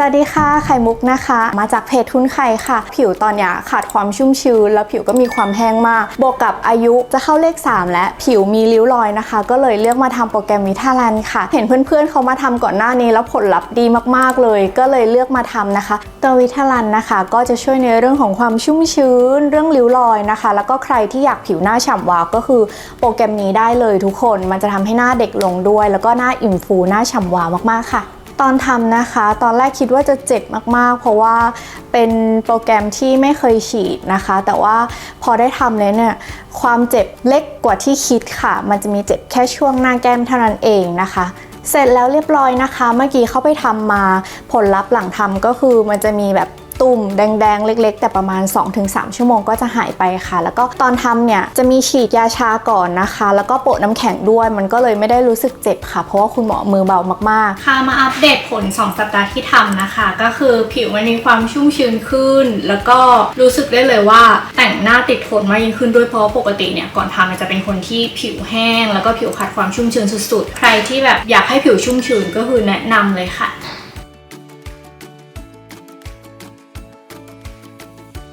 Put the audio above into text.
สวัสดีค่ะ ไข่มุกนะคะ มาจากเพจทุนไข่ค่ะ ผิวตอนเนี้ยขาดความชุ่มชื้น แล้วผิวก็มีความแห้งมาก บวกกับอายุจะเข้าเลข 3 และผิวมีริ้วรอยนะคะ ก็เลยเลือกมาทำโปรแกรมวิทาลันค่ะ เห็นเพื่อนๆเขามาทำก่อนหน้านี้แล้วผลลัพธ์ดีมากๆเลย ก็เลยเลือกมาทำนะคะ ตัววิทาลันนะคะ ก็จะช่วยในเรื่องของความชุ่มชื้น เรื่องริ้วรอยนะคะ แล้วก็ใครที่อยากผิวหน้าฉ่ำวาวก็คือโปรแกรมนี้ได้เลยทุกคน มันจะทำให้หน้าเด็กลงด้วย แล้วก็หน้าอิ่มฟูหน้าฉ่ำวาวมากๆค่ะ ตอนทำนะคะ ตอนแรกคิดว่าจะเจ็บมากๆ เพราะว่าเป็นโปรแกรมที่ไม่เคยฉีดนะคะ แต่ว่าพอได้ทำเลยเนี่ยความเจ็บเล็กกว่าที่คิดค่ะ มันจะมีเจ็บแค่ช่วงหน้าแก้มเท่านั้นเองนะคะเสร็จแล้วเรียบร้อยนะคะ เมื่อกี้เข้าไปทำมาผลลัพธ์หลังทำก็คือมันจะมีแบบ ตุ่มแดงๆ เล็ก ๆ แต่ประมาณ 2-3 ชั่วโมงก็จะหายไปค่ะ แล้วก็ตอนทำเนี่ยจะมีฉีดยาชาก่อนนะคะ แล้วก็โปะน้ำแข็งด้วย มันก็เลยไม่ได้รู้สึกเจ็บค่ะ เพราะว่าคุณหมอมือเบามากๆ ค่ะมาอัปเดตผล 2 สัปดาห์ที่ทำนะคะ ก็คือผิวมันมีความชุ่มชื้นขึ้น แล้วก็รู้สึกได้เลยว่าแต่งหน้าติดทนมากยิ่งขึ้นด้วยเพราะปกติเนี่ยก่อนทำมันจะเป็นคนที่ผิวแห้ง แล้วก็ผิวขาดความชุ่มชื้นสุดๆ ใครที่แบบอยากให้ผิวชุ่มชื้นก็คือแนะนำเลยค่ะ